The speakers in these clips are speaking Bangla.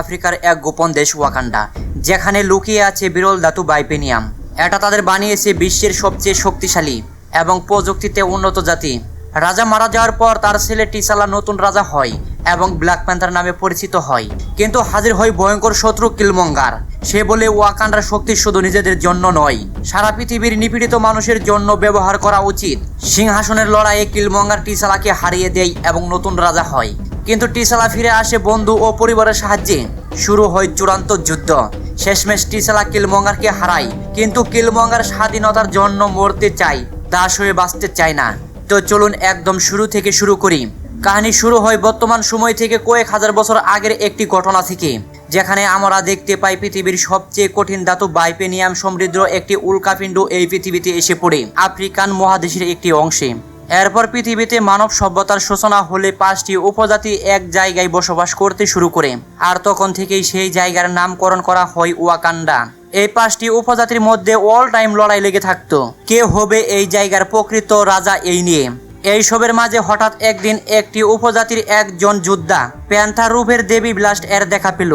আফ্রিকার এক গোপন দেশ ওয়াকান্ডা, যেখানে লুকিয়ে আছে বিরল ধাতু বাইপেনিয়াম। এটা তাদের বানিয়েছে বিশ্বের সবচেয়ে শক্তিশালী এবং প্রযুক্তিতে উন্নত জাতি। রাজা মারা যাওয়ার পর তার ছেলে টিসালা নতুন রাজা হয় এবং ব্ল্যাক প্যান্থার নামে পরিচিত হয়। কিন্তু হাজির হয় ভয়ঙ্কর শত্রু কিলমঙ্গার। সে বলে, ওয়াকান্ডার শক্তি শুধু নিজেদের জন্য নয়, সারা পৃথিবীর নিপীড়িত মানুষের জন্য ব্যবহার করা উচিত। সিংহাসনের লড়াইয়ে কিলমঙ্গার টিসালাকে হারিয়ে দেয় এবং নতুন রাজা হয়। কিন্তু টিসালা ফিরে আসে বন্ধু ও পরিবারের সাহায্যে। শুরু হয় চূড়ান্ত যুদ্ধ। শেষমেশ টিসালা কিলমঙ্গারকে হারায়, কিন্তু কিলমঙ্গার স্বাধীনতার জন্য মরতে চায়, দাস হয়ে বাঁচতে চায় না। তো চলুন একদম শুরু থেকে শুরু করি। কাহিনী শুরু হয় বর্তমান সময় থেকে কয়েক হাজার বছর আগের একটি ঘটনা থেকে, যেখানে আমরা দেখতে পাই পৃথিবীর সবচেয়ে কঠিন ধাতু বাইপেনিয়াম সমৃদ্ধ একটি উল্কাপিণ্ড এই পৃথিবীতে এসে পড়ে, আফ্রিকান মহাদেশের একটি অংশে। এরপর পৃথিবীতে মানব সভ্যতার সূচনা হলে পাঁচটি উপজাতি এক জায়গায় বসবাস করতে শুরু করে। আর তখন থেকেই সেই জায়গার নামকরণ করা হয় ওয়াকান্ডা। এই পাঁচটি উপজাতির মধ্যে অল টাইম লড়াই লেগে থাকতো। কে হবে এই জায়গার প্রকৃত রাজা এই নিয়ে। এইসবের মাঝে হঠাৎ একদিন একটি উপজাতির একজন যোদ্ধা প্যান্থার রূপের দেবী ব্লাস্ট এর দেখা পেল।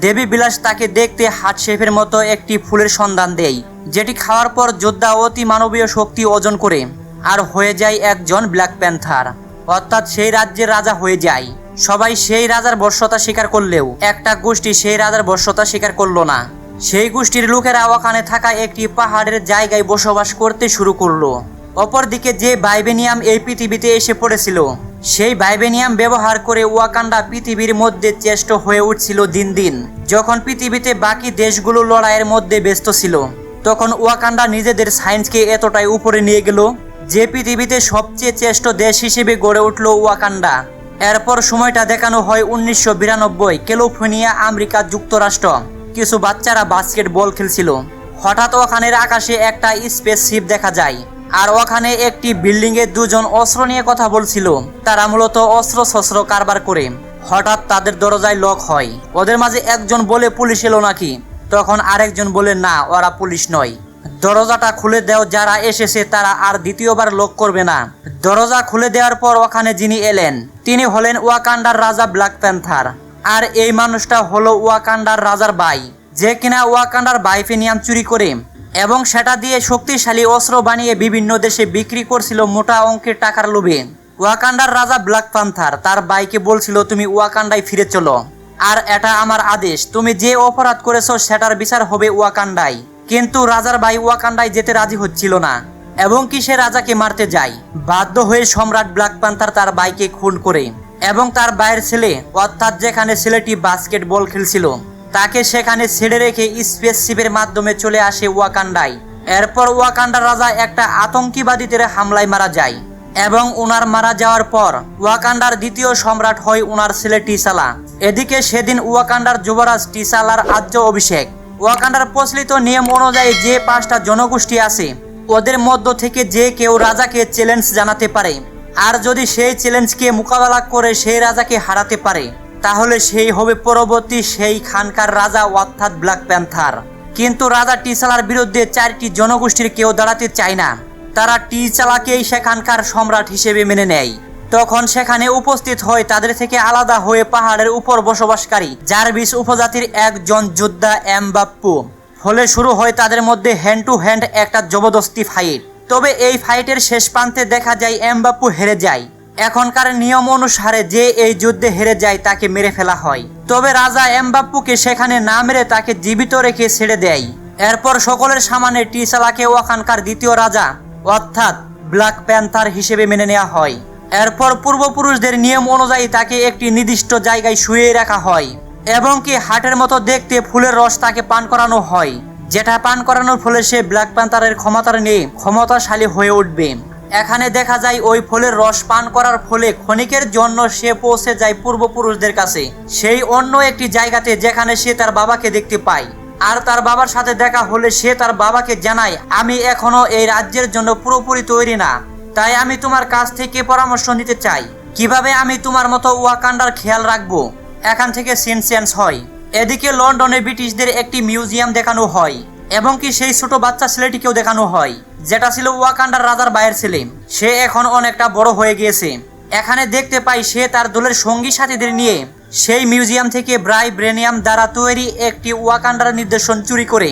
দেবী বিলাস তাকে দেখতে হাট শেফের মতো একটি ফুলের সন্ধান দেয়, যেটি খাওয়ার পর যোদ্ধা অতি মানবীয় শক্তি অর্জন করে। আর হয়ে যায় একজন ব্ল্যাক প্যান্থার অর্থাৎ সেই রাজ্যের রাজা হয়ে যায়। সবাই সেই রাজার বর্ষতা স্বীকার করলেও একটা গোষ্ঠী সেই রাজার বর্ষতা স্বীকার করল না। সেই গোষ্ঠীর লোকেরা ওখানে থাকা একটি পাহাড়ের জায়গায় বসবাস করতে শুরু করল। অপরদিকে যে বাইবেনিয়াম এই পৃথিবীতে এসে পড়েছিল, সেই বাইবেনিয়াম ব্যবহার করে ওয়াকান্ডা পৃথিবীর মধ্যে চেষ্ট হয়ে উঠছিল দিন দিন। যখন পৃথিবীতে বাকি দেশগুলো লড়াইয়ের মধ্যে ব্যস্ত ছিল, তখন ওয়াকান্ডা নিজেদের সায়েন্সকে এতটাই উপরে নিয়ে গেল যে পৃথিবীতে সবচেয়ে চেষ্ট দেশ হিসেবে গড়ে উঠল ওয়াকান্ডা। এরপর সময়টা দেখানো হয় উনিশশো বিরানব্বই, ক্যালিফোর্নিয়া, আমেরিকা যুক্তরাষ্ট্র। কিছু বাচ্চারা বাস্কেটবল খেলছিল। হঠাৎ ওখানের আকাশে একটা স্পেস শিপ দেখা যায়। আর ওখানে একটি বিল্ডিং এ দুজন অস্ত্র নিয়ে কথা বলছিল। তারা মূলত অস্ত্র শস্ত্র কারবার করে। হঠাৎ তাদের দরজায় লক হয়। ওদের মাঝে একজন বলে পুলিশ এলো নাকি? তখন আরেকজন বলে, না, ওরা পুলিশ নয়। দরজাটা খুলে দেও, যারা এসেছে তারা আর দ্বিতীয়বার লোক করবে না। দরজা খুলে দেওয়ার পর ওখানে যিনি এলেন, তিনি হলেন ওয়াকান্ডার রাজা ব্ল্যাক প্যান্থার। আর এই মানুষটা হলো ওয়াকান্ডার রাজার ভাই, যে কিনা ওয়াকান্ডার বাইফেনিয়াম চুরি করে, এবং সেটা দিয়ে শক্তিশালী অস্ত্র বানিয়ে বিভিন্ন দেশে বিক্রি করছিল মোটা অঙ্কের টাকার লোভে। ওয়াকান্ডার রাজা ব্ল্যাক পান্থার তার বাইকে বলছিল, তুমি ওয়াকান্ডায় ফিরে চলো। আর এটা আমার আদেশ, তুমি যে অপরাধ করেছ সেটার বিচার হবে ওয়াকান্ডায়। কিন্তু রাজার ভাই ওয়াকান্ডায় যেতে রাজি হচ্ছিল না, এবং কি সে রাজাকে মারতে যায়। বাধ্য হয়ে সম্রাট ব্ল্যাক পান্থার তার বাইকে খুন করে, এবং তার বাইরের ছেলে, অর্থাৎ যেখানে ছেলেটি বাস্কেটবল খেলছিল, তাকে সেখানে ছেড়ে রেখে স্পেস শিপের মাধ্যমে চলে আসে ওয়াকান্ডায় এরপর ওয়াকান্ডার রাজা একটা আতঙ্কিবাদীদের হামলায় মারা যায়, এবং উনার মারা যাওয়ার পর ওয়াকান্ডার দ্বিতীয় সম্রাট হয় উনার ছেলে টিসালা। এদিকে সেদিন ওয়াকান্ডার যুবরাজ টিসালার আজ্য অভিষেক ওয়াকান্ডার প্রচলিত নিয়ম অনুযায়ী যে পাঁচটা জনগোষ্ঠী আছে, ওদের মধ্য থেকে যে কেউ রাজাকে চ্যালেঞ্জ জানাতে পারে। আর যদি সেই চ্যালেঞ্জকে মোকাবেলা করে সেই রাজাকে হারাতে পারে, তাহলে সেই হবে পরবর্তী সেই খানকার রাজা অর্থাৎ ব্ল্যাক প্যান্থার কিন্তু রাজা টিসালার বিরুদ্ধে চারটি জনগোষ্ঠীর কেউ দাঁড়াতে চায় না। তারা টিচালাকেই সেখানকার সম্রাট হিসেবে মেনে নেয়। তখন সেখানে উপস্থিত হয় তাদের থেকে আলাদা হয়ে পাহাড়ের উপর বসবাসকারী জার্ভিস উপজাতির একজন যোদ্ধা এমবাপ্পু। ফলে শুরু হয় তাদের মধ্যে হ্যান্ড টু হ্যান্ড একটা জবরদস্তি ফাইট তবে এই ফাইটের শেষ প্রান্তে দেখা যায় এমবাপ্পু হেরে যায়। এখনকার নিয়ম অনুসারে যে এই যুদ্ধে হেরে যায় তাকে মেরে ফেলা হয়। তবে রাজা এমবাপ্পুকে সেখানে না মেরে তাকে জীবিত রেখে ছেড়ে দেয়। এরপর সকলের সামনে টিসালাকে ওখানকার দ্বিতীয় রাজা, অর্থাৎ ব্ল্যাক প্যান্থার হিসেবে মেনে নেওয়া হয়। এরপর পূর্বপুরুষদের নিয়ম অনুযায়ী তাকে একটি নির্দিষ্ট জায়গায় শুয়ে রাখা হয় এবং কি হাটের মতো দেখতে ফুলের রস তাকে পান করানো হয়। যেটা পান করানোর ফলে সে ব্ল্যাক প্যান্থারের ক্ষমতার নিয়ে ক্ষমতাশালী হয়ে উঠবে। এখানে দেখা যায় ওই ফলের রস পান করার ফলে ক্ষণিকের জন্য সে পৌঁছে যায় পূর্বপুরুষদের কাছে। সেই অন্য একটি জায়গাতে যেখানে সে তার বাবাকে দেখতে পায়। আর তার বাবার সাথে দেখা হলে সে তার বাবাকে জানায়, আমি এখনও এই রাজ্যের জন্য পুরোপুরি তৈরি না। তাই আমি তোমার কাছ থেকে পরামর্শ নিতে চাই। কীভাবে আমি তোমার মতো ওয়াকান্ডার খেয়াল রাখব? এখান থেকে সিন চেঞ্জ হয়। এদিকে লন্ডনে ব্রিটিশদের একটি মিউজিয়াম দেখানো হয়, এবং কি সেই ছোট বাচ্চা ছেলেটিকেও দেখানো হয়, যেটা ছিল ওয়াকান্ডার রাজার বায়ের ছেলে। সে এখন অনেকটা বড় হয়ে গিয়েছে। এখানে দেখতে পাই সে তার দলের সঙ্গী সাথীদের নিয়ে সেই মিউজিয়াম থেকে ব্রাই ব্রেনিয়াম দ্বারা তৈরি একটি ওয়াকান্ডার নির্দেশন চুরি করে।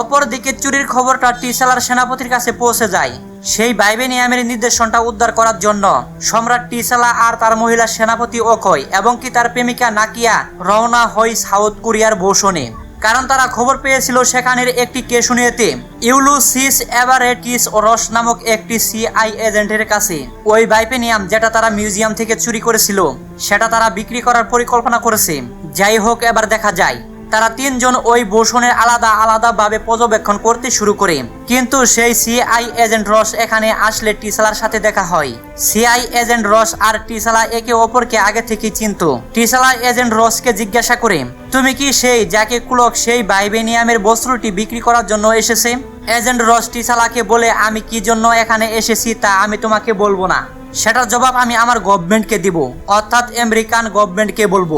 অপরদিকে চুরির খবরটা টিসালার সেনাপতির কাছে পৌঁছে যায়। সেই বাইবেনিয়ামের নির্দেশনটা উদ্ধার করার জন্য। সম্রাট টিসালা আর তার মহিলা সেনাপতি অকয় এবং কি তার প্রেমিকা নাকিয়া রওনা হয় সাউথ কোরিয়ার বৌসনে। কারণ তারা খবর পেয়েছিল সেখানের একটি কেশুনিয়াতে, ইউলুসিস এভারেটিস রস নামক একটি সিআই এজেন্টের কাছে। ওই বাইপেনিয়াম যেটা তারা মিউজিয়াম থেকে চুরি করেছিল, সেটা তারা বিক্রি করার পরিকল্পনা করেছে। যাই হোক, এবার দেখা যায়। তারা তিনজন ওই বোসনের আলাদা আলাদা ভাবে পর্যবেক্ষণ করতে শুরু করে। কিন্তু সেই সিআই এজেন্ট রস এখানে আসলে টিসালার সাথে দেখা হয়। সিআই এজেন্ট রস আর টিসালা একে অপরকে আগে থেকে চিনত। টিসালা এজেন্ট রসকে জিজ্ঞাসা করে, তুমি কি সেই যাকে কুলক সেই বাইবেনিয়ামের বস্ত্রটি বিক্রি করার জন্য এসেছে? এজেন্ট রস টিসালাকে বলে, আমি কি জন্য এখানে এসেছি তা আমি তোমাকে বলব না। সেটার জবাব আমি আমার গভর্নমেন্টকে দিব, অর্থাৎ আমেরিকান গভর্নমেন্টকে বলব।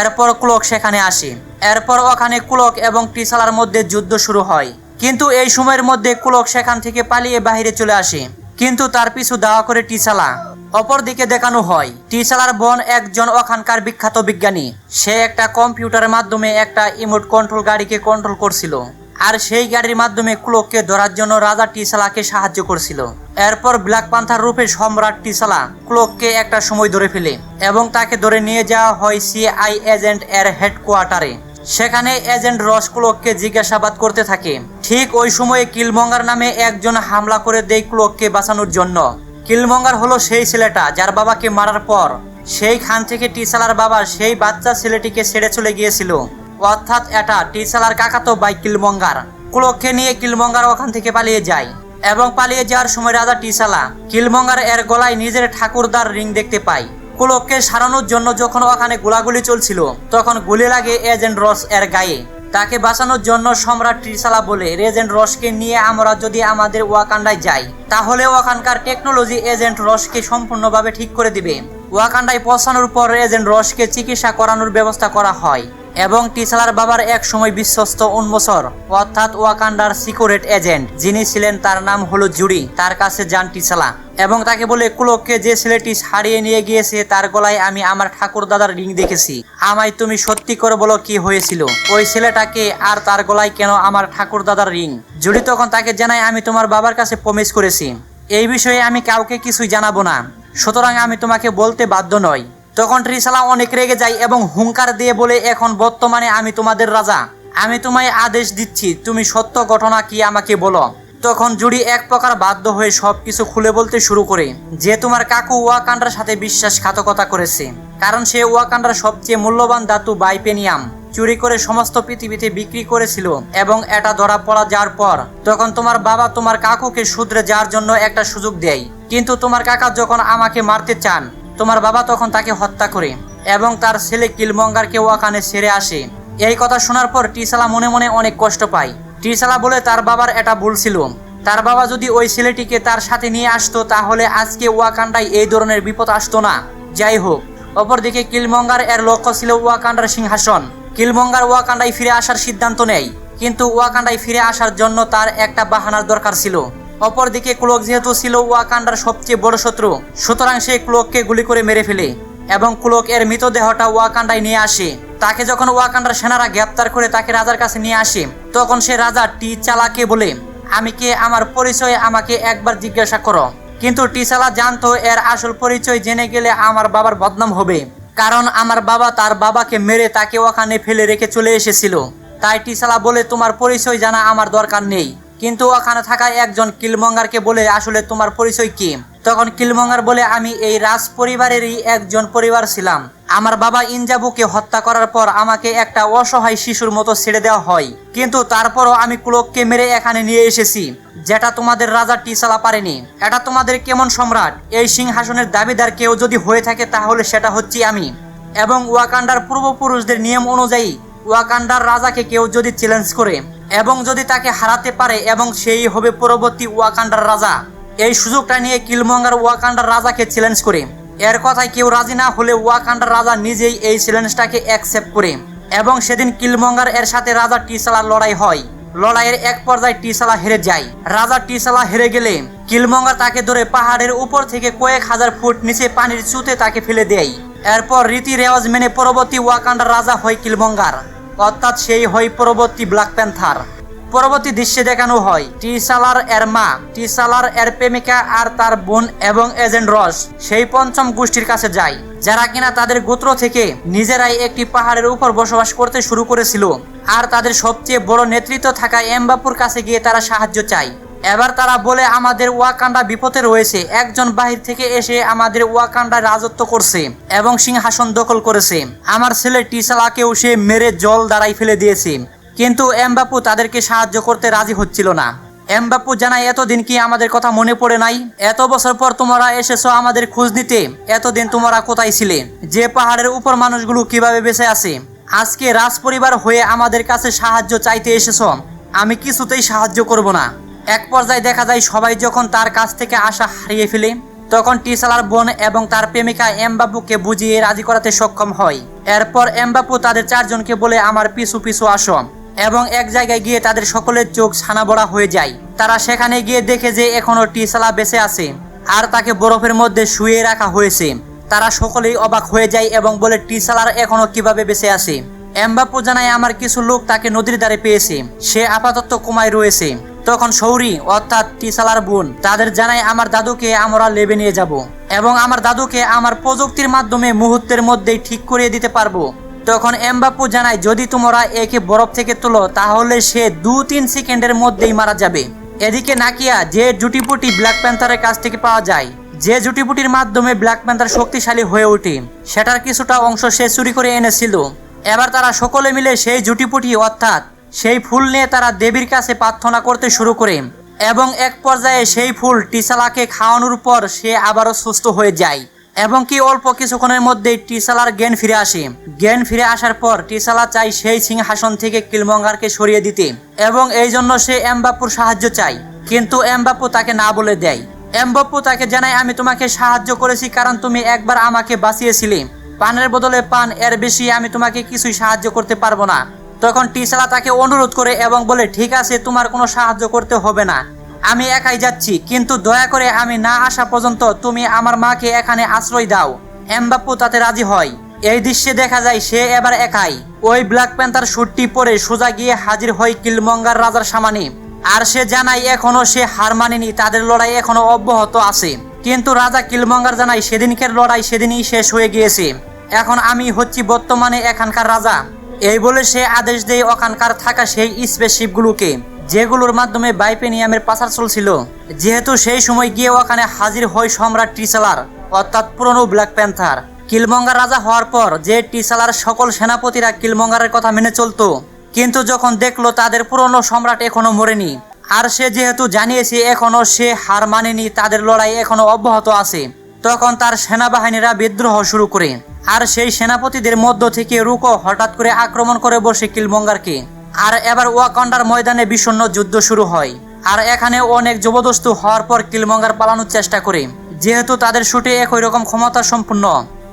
এরপর ক্লক সেখানে আসে। এরপর ওখানে কুলক এবং টিসালার মধ্যে যুদ্ধ শুরু হয়। কিন্তু এই সময়ের মধ্যে কুলক সেখান থেকে পালিয়ে বাইরে চলে আসে। কিন্তু তার পিছু দাওয়া করে টিসালা। অপরদিকে দেখানো হয়, টিসালার বোন একজন ওখানকার বিখ্যাত বিজ্ঞানী। সে একটা কম্পিউটারের মাধ্যমে একটা ইমোট কন্ট্রোল গাড়িকে কন্ট্রোল করছিল। আর সেই গাড়ির মাধ্যমে ক্লোককে ধরার জন্য রাজা টিসালাকে সাহায্য করছিল। এরপর ব্ল্যাক পান্থার রূপে সম্রাট টিসালা ক্লোককে একটা সময় ধরে ফেলে এবং তাকে ধরে নিয়ে যাওয়া হয় সিআই এজেন্ট এর হেডকোয়ার্টারে। সেখানে এজেন্ট রস ক্লোককে জিজ্ঞাসাবাদ করতে থাকে। ঠিক ওই সময়ে কিলমঙ্গার নামে একজন হামলা করে দেয় ক্লোককে বাঁচানোর জন্য। কিলমঙ্গার হলো সেই ছেলেটা যার বাবাকে মারার পর সেই খান থেকে টিসালার বাবা সেই বাচ্চা ছেলেটিকে ছেড়ে চলে গিয়েছিল। অর্থাৎ এটা টিসালার কাকাতো বাই কিলমঙ্গার। কুলককে নিয়ে কিলমঙ্গার ওখান থেকে পালিয়ে যায় এবং পালিয়ে যাওয়ার সময় রাজা টিসালা কিলমঙ্গার এর গলায় নিজের ঠাকুরদার রিং দেখতে পায়। কুলককে সারানোর জন্য যখন ওখানে গোলাগুলি চলছিল, তখন গুলি লাগে এজেন্ট রস এর গায়ে। তাকে বাঁচানোর জন্য সম্রাট ত্রিশালা বলে, রেজেন্ট রসকে নিয়ে আমরা যদি আমাদের ওয়াকান্ডায় যাই, তাহলে ওখানকার টেকনোলজি এজেন্ট রসকে সম্পূর্ণভাবে ঠিক করে দিবে। ওয়াকান্ডায় পৌঁছানোর পর এজেন্ট রসকে চিকিৎসা করানোর ব্যবস্থা করা হয়। এবং টিসালার বাবার এক সময় বিশ্বস্ত উন্মোচর অর্থাৎ ওয়াকান্ডার সিকিউরেট এজেন্ট, যিনি ছিলেন তার নাম হলো জুড়ি তার কাছে যান টিসালা। এবং তাকে বলে, কুলককে যে ছেলেটি হারিয়ে নিয়ে গিয়েছে, তার গলায় আমি আমার ঠাকুর দাদার রিং দেখেছি। আমায় তুমি সত্যি করে বলো কি হয়েছিল? ওই ছেলেটাকে আর তার গলায় কেন আমার ঠাকুর দাদার রিং? জুড়ি তখন তাকে জানায়, আমি তোমার বাবার কাছে প্রমিস করেছি। এই বিষয়ে আমি কাউকে কিছুই জানাব না। সুতরাং আমি তোমাকে বলতে বাধ্য নই। তখন ত্রিশালা অনেক রেগে যায় এবং হুঙ্কার দিয়ে বলে, এখন বর্তমানে আমি তোমাদের রাজা। আমি তোমায় আদেশ দিচ্ছি, তুমি সত্য ঘটনা কি আমাকে বলো। তখন জুড়ি এক প্রকার বাধ্য হয়ে সবকিছু খুলে বলতে শুরু করে, যে তোমার কাকু ওয়াকান্ডার সাথে বিশ্বাসঘাতকতা করেছে। কারণ সে ওয়াকান্ডার সবচেয়ে মূল্যবান ধাতু বাইপেনিয়াম, চুরি করে সমস্ত পৃথিবীতে বিক্রি করেছিল এবং এটা ধরা পড়া যাওয়ার পর, তখন তোমার বাবা তোমার কাকুকে শুধরে যাওয়ার জন্য একটা সুযোগ দেয়। কিন্তু তোমার কাকা যখন আমাকে মারতে চান তোমার বাবা তখন তাকে হত্যা করে এবং তার ছেলে কিলমঙ্গারকে ওখানে ছেড়ে আসে। এই কথা শোনার পর টিসালা মনে মনে অনেক কষ্ট পায়। টিসালা বলে তার বাবার এটা ভুল ছিল। তার বাবা যদি ওই ছেলেটিকে তার সাথে নিয়ে আসতো, তাহলে আজকে ওয়াকান্ডায় এই ধরনের বিপদ আসতো না। যাই হোক, অপরদিকে কিলমঙ্গার এর লক্ষ্য ছিল ওয়াকান্ডার সিংহাসন। কিলমঙ্গার ওয়াকান্ডায় ফিরে আসার সিদ্ধান্ত নেয়, কিন্তু ওয়াকান্ডায় ফিরে আসার জন্য তার একটা বাহানার দরকার ছিল। অপরদিকে ক্লোক যেহেতু ছিল ওয়াকান্ডার সবচেয়ে বড় শত্রু, সুতরাং সে ক্লোককে গুলি করে মেরে ফেলে এবং ক্লোক এর মৃতদেহটা ওয়াকান্ডায় নিয়ে আসে। তাকে যখন ওয়াকান্ডার সেনারা গ্রেপ্তার করে তাকে রাজার কাছে নিয়ে আসে, তখন সে রাজা টি চালাকে বলে, আমি কে? আমার পরিচয় আমাকে একবার জিজ্ঞাসা করো। কিন্তু টিসালা জানতো এর আসল পরিচয় জেনে গেলে আমার বাবার বদনাম হবে, কারণ আমার বাবা তার বাবাকে মেরে তাকে ওখানে ফেলে রেখে চলে এসেছিল। তাই টিসালা বলে, তোমার পরিচয় জানা আমার দরকার নেই। কিন্তু ওখানে থাকা একজন কিলমঙ্গারকে বলে, আসলে তোমার পরিচয় কি? তখন কিলমঙ্গার বলে, আমি এই রাজ পরিবারেরই একজন পরিবার ছিলাম। আমার বাবা ইনজাবুকে হত্যা করার পর আমাকে একটা অসহায় শিশুর মতো ছেড়ে দেওয়া হয়। কিন্তু তারপরও আমি ক্লোককে মেরে এখানে নিয়ে এসেছি, যেটা তোমাদের রাজা টিসালা পারেনি। এটা তোমাদের কেমন সম্রাট? এই সিংহাসনের দাবিদার কেউ যদি হয়ে থাকে তাহলে সেটা হচ্ছি আমি। এবং ওয়াকান্ডার পূর্বপুরুষদের নিয়ম অনুযায়ী ওয়াকান্ডার রাজাকে কেউ যদি চ্যালেঞ্জ করে এবং যদি তাকে হারাতে পারে এবং সেই হবে পরবর্তী ওয়াকান্ডার রাজা, এই সুযোগটা নিয়ে কিলমঙ্গার ওয়াকান্ডার রাজাকে চ্যালেঞ্জ করে। এর কথায় কেউ রাজি না হলে ওয়াকান্ডার রাজা নিজেই এই চ্যালেঞ্জটাকে অ্যাকসেপ্ট করে এবং সেদিন কিলমঙ্গার এর সাথে রাজা টিসালার লড়াই হয়। লড়াইয়ের এক পর্যায়ে টিসালা হেরে যায়। রাজা টিসালা হেরে গেলে কিলমঙ্গার তাকে ধরে পাহাড়ের উপর থেকে কয়েক হাজার ফুট নিচে পানির চুতে তাকে ফেলে দেয়। এরপর রীতি রেওয়াজ মেনে পরবর্তী ওয়াকান্ডার রাজা হয় কিলমঙ্গার অর্থাৎ সেই হয় পরবর্তী ব্ল্যাক প্যান্থার পরবর্তী দৃশ্যে দেখানো হয় টিসালার এর মা টিসালার এর প্রেমিকা আর তার বোন এবং এজেন্ট রস। সেই পঞ্চম গোষ্ঠীর কাছে যায়, যারা কিনা তাদের গোত্র থেকে নিজেরাই একটি পাহাড়ের উপর বসবাস করতে শুরু করেছিল। আর তাদের সবচেয়ে বড় নেতৃত্ব থাকা এমবাপুর কাছে গিয়ে তারা সাহায্য চায়। এবার তারা বলে আমাদের ওয়াকান্ডা বিপদে রয়েছে। একজন বাহির থেকে এসে আমাদের ওয়াকান্ডা রাজত্ব করছে এবং সিংহাসন দখল করেছে। আমার ছেলে টিসালাকেও সে মেরে জল দাঁড়াই ফেলে দিয়েছে। কিন্তু এমবাপু তাদেরকে সাহায্য করতে রাজি হচ্ছিল না। এমবাপু জানায়, এতদিন কি আমাদের কথা মনে পড়ে নাই? এত বছর পর তোমরা এসেছ আমাদের খোঁজ নিতে। এতদিন তোমরা কোথায় ছিলে? যে পাহাড়ের উপর মানুষগুলো কীভাবে বেঁচে আছে? আজকে রাজ পরিবার হয়ে আমাদের কাছে সাহায্য চাইতে এসেছ। আমি কিছুতেই সাহায্য করব না। এক পর্যায়ে দেখা যায় সবাই যখন তার কাছ থেকে আশা হারিয়ে ফেলে, তখন টিসালার বোন এবং তার প্রেমিকা এমবাপুকে বুঝিয়ে রাজি করাতে সক্ষম হয়। এরপর এমবাপু তাদের চারজনকে বলে, আমার পিছু পিছু আসো। এবং এক জায়গায় গিয়ে তাদের সকলের চোখ ছানা বড়া হয়ে যায়। তারা সেখানে গিয়ে দেখে যে এখনও টিসালা বেঁচে আছে আর তাকে বরফের মধ্যে শুয়ে রাখা হয়েছে। তারা সকলেই অবাক হয়ে যায় এবং বলে টিসালার এখনও কীভাবে বেঁচে আছে? এমবাপু জানায়, আমার কিছু লোক তাকে নদীর ধারে পেয়েছে। সে আপাতত কুমায় রয়েছে। তখন সৌরি অর্থাৎ টিসালার বোন, তাদের জানায়, আমার দাদুকে আমরা লেবে নিয়ে যাব এবং আমার দাদুকে আমার প্রযুক্তির মাধ্যমে মুহূর্তের মধ্যেই ঠিক করিয়ে দিতে পারব। তখন এমবাপু জানায়, যদি তোমরা একে বরফ থেকে তোলো, তাহলে সে দু তিন সেকেন্ডের মধ্যেই মারা যাবে। এদিকে নাকিয়া, যে জুটিপুটি ব্ল্যাক প্যান্থারের কাছ থেকে পাওয়া যায়, যে জুটিপুটির মাধ্যমে ব্ল্যাক প্যান্থার শক্তিশালী হয়ে ওঠে, সেটার কিছুটা অংশ সে চুরি করে এনেছিল। এবার তারা সকলে মিলে সেই জুটিপুটি, অর্থাৎ সেই ফুল নিয়ে তারা দেবীর কাছে প্রার্থনা করতে শুরু করে এবং এক পর্যায়ে সেই ফুল টিসালাকে খাওয়ানোর পর সে আবারও সুস্থ হয়ে যায় এবং কি অল্প কিছুক্ষণের মধ্যেই টিসালার জ্ঞান ফিরে আসে। জ্ঞান ফিরে আসার পর টিসালা চাই সেই সিংহাসন থেকে কিলমঙ্গারকে সরিয়ে দিতে এবং এই জন্য সে এমবাপুর সাহায্য চায়। কিন্তু এমবাপু তাকে না বলে দেয়। এমবাপু তাকে জানায়, আমি তোমাকে সাহায্য করেছি কারণ তুমি একবার আমাকে বাঁচিয়েছিলে। পানের বদলে পান এর বেশি আমি তোমাকে কিছুই সাহায্য করতে পারব না। তখন টিসালা তাকে অনুরোধ করে এবং বলে, ঠিক আছে, তোমার কোনো সাহায্য করতে হবে না। আমি একাই যাচ্ছি, কিন্তু দয়া করে আমি না আসা পর্যন্ত তুমি আমার মাকে এখানে আশ্রয় দাও। এমবাপ্পু তাতে রাজি হয়। এই দৃশ্যে দেখা যায় সে এবার একাই। ওই ব্ল্যাক প্যান্থার শুটটি পরে সোজা গিয়ে হাজির হয় কিলমঙ্গার রাজার সামানে। আর সে জানায়, এখনও সে হার মানেনি, তাদের লড়াই এখনও অব্যাহত আছে। কিন্তু রাজা কিলমঙ্গার জানায়, সেদিনকের লড়াই সেদিনই শেষ হয়ে গিয়েছে। এখন আমি হচ্ছি বর্তমানে এখানকার রাজা। এই বলে সে আদেশ দেয় ওখানকার থাকা সেই স্পেসশিপগুলোকে যেগুলোর মাধ্যমে বাইপেনিয়ামের পাচার চলছিল। যেহেতু সেই সময় গিয়ে ওখানে হাজির হয় সম্রাট টিসালার অর্থাৎ পুরনো ব্ল্যাক প্যান্থার। কিলমঙ্গার রাজা হওয়ার পর যে টিসালার সকল সেনাপতিরা কিলমঙ্গারের কথা মেনে চলতো, কিন্তু যখন দেখল তাদের পুরনো সম্রাট এখনও মরেনি, আর সে যেহেতু জানিয়েছে এখনও সে হার মানেনি, তাদের লড়াই এখনও অব্যাহত আছে। তখন তার সেনাবাহিনীরা বিদ্রোহ শুরু করে, আর সেই সেনাপতিদের মধ্য থেকে রুকো হঠাৎ করে আক্রমণ করে বসে কিলমঙ্গারকে। আর এবার ওয়াকান্ডার ময়দানে বিষণ্ণ যুদ্ধ শুরু হয়, আর এখানে অনেক জবরদস্ত হওয়ার পর কিলমঙ্গার পালানোর চেষ্টা করে। যেহেতু তাদের শুটে একই রকম ক্ষমতা সম্পূর্ণ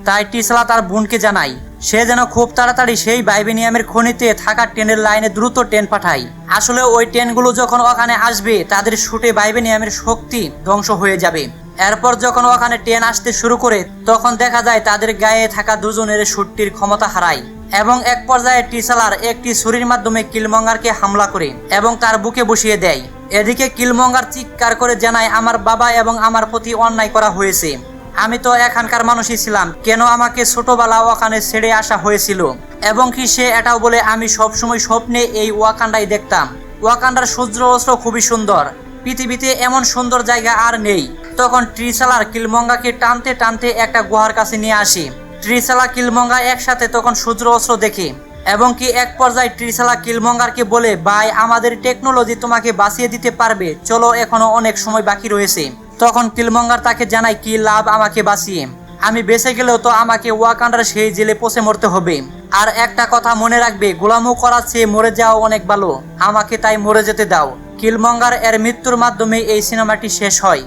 তাই টিসলা তার বোনকে জানায়, সে যেন খুব তাড়াতাড়ি সেই বাইবেনিয়ামের খনিতে থাকা ট্রেনের লাইনে দ্রুত ট্রেন পাঠায়। আসলে ওই ট্রেনগুলো যখন ওখানে আসবে, তাদের শুটে বাইবেনিয়ামের শক্তি ধ্বংস হয়ে যাবে। এরপর যখন ওখানে ট্রেন আসতে শুরু করে, তখন দেখা যায় তাদের গায়ে থাকা দুজনের শুটটির ক্ষমতা হারায় এবং এক পর্যায়ে টিসালার একটি ছুরির মাধ্যমে কিলমঙ্গারকে হামলা করে এবং তার বুকে বসিয়ে দেয়। এদিকে কিলমঙ্গার চিৎকার করে জানায়, আমার বাবা এবং আমার প্রতি অন্যায় করা হয়েছে। আমি তো এখানকার মানুষই ছিলাম। কেন আমাকে ছোটবেলা ওখানে ছেড়ে আসা হয়েছিল? এবং কি সে এটাও বলে, আমি সবসময় স্বপ্নে এই ওয়াকান্ডাই দেখতাম। ওয়াকান্ডার সূর্য অস্ত্র খুবই সুন্দর। পৃথিবীতে এমন সুন্দর জায়গা আর নেই। তখন ট্রিসালার কিলমঙ্গাকে টানতে টানতে একটা গুহার কাছে নিয়ে আসি। ট্রিসালা কিলমঙ্গা একসাথে তখন সূর্য অস্ত্র দেখে এবং কি এক পর্যায়ে ট্রিসালা কিলমঙ্গারকে বলে, ভাই, আমাদের টেকনোলজি তোমাকে বাঁচিয়ে দিতে পারবে। চলো, এখনও অনেক সময় বাকি রয়েছে। তখন কিলমঙ্গার তাকে জানায় কি লাভ আমাকে বাঁচিয়ে? আমি বেঁচে গেলেও তো আমাকে ওয়াকান্ডার সেই জেলে পচে মরতে হবে। আর একটা কথা মনে রাখবে গোলামু করার চেয়ে মরে যাওয়া অনেক ভালো। আমাকে তাই মরে যেতে দাও। কিলমঙ্গার এর মৃত্যুর মাধ্যমে এই সিনেমাটি শেষ হয়।